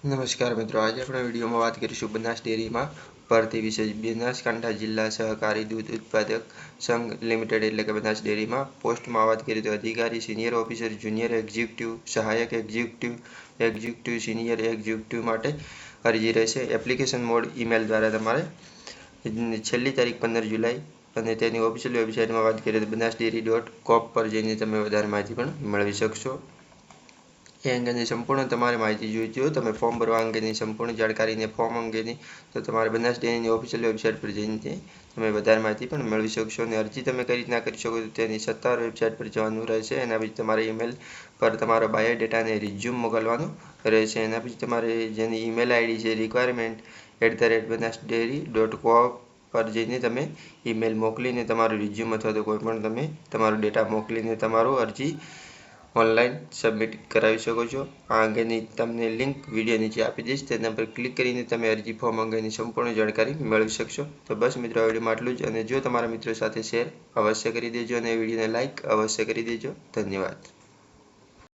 નમસ્કાર મિત્રો, આજે આપણે વિડીયોમાં વાત કરીશું બનાસ ડેરીમાં ભરતી વિશે. બનાસકાંઠા જિલ્લા સહકારી દૂધ ઉત્પાદક સંઘ લિમિટેડ એટલે કે બનાસ ડેરીમાં પોસ્ટમાં વાત કરીએ તો અધિકારી, સિનિયર ઓફિસર, જુનિયર એક્ઝિક્યુટિવ, સહાયક એક્ઝિક્યુટિવ એક્ઝિક્યુટિવ, સિનિયર એક્ઝિક્યુટિવ માટે અરજી રહેશે. એપ્લિકેશન મોડ ઈમેલ દ્વારા તમારે છેલ્લી તારીખ પંદર જુલાઈ અને તેની ઓફિશિયલ વેબસાઇટમાં વાત કરીએ તો બનાસ ડેરી ડોટ કોપ પર જઈને તમે વધારે માહિતી પણ મેળવી શકશો. એ અંગેની સંપૂર્ણ તમારે માહિતી જોઈતી હોય તમે ફોર્મ ભરવા અંગેની સંપૂર્ણ જાણકારીને ફોર્મ અંગેની તો તમારે બનાસ ડેરીની ઓફિશિયલ વેબસાઇટ પર જઈને તમે વધારે માહિતી પણ મેળવી શકશો અને અરજી તમે કઈ રીતના કરી શકો તો તેની સત્તાવાર વેબસાઇટ પર જવાનું રહેશે. એના પછી તમારે ઈમેલ પર તમારો બાયોડેટા અને રિઝ્યુમ મોકલવાનું રહેશે. એના પછી તમારે જેની ઈમેલ આઈડી છે requirement at the rate Banas Dairy dot com પર જઈને તમે ઈમેલ મોકલીને તમારું રિઝ્યુમ અથવા તો કોઈ પણ તમે તમારો ડેટા મોકલીને તમારો અરજી ઓનલાઈન સબમિટ કરાવી શકો છો. આ અંગેની તમને લિંક વીડિયો નીચે આપી દઈશ. તેના પર ક્લિક કરીને તમે અરજી ફોર્મ અંગેની સંપૂર્ણ જાણકારી મેળવી શકશો. તો બસ મિત્રો, આ વિડીયોમાં આટલું જ. અને જો તમારા મિત્રો સાથે શેર અવશ્ય કરી દેજો અને વિડીયોને લાઇક અવશ્ય કરી દેજો. ધન્યવાદ.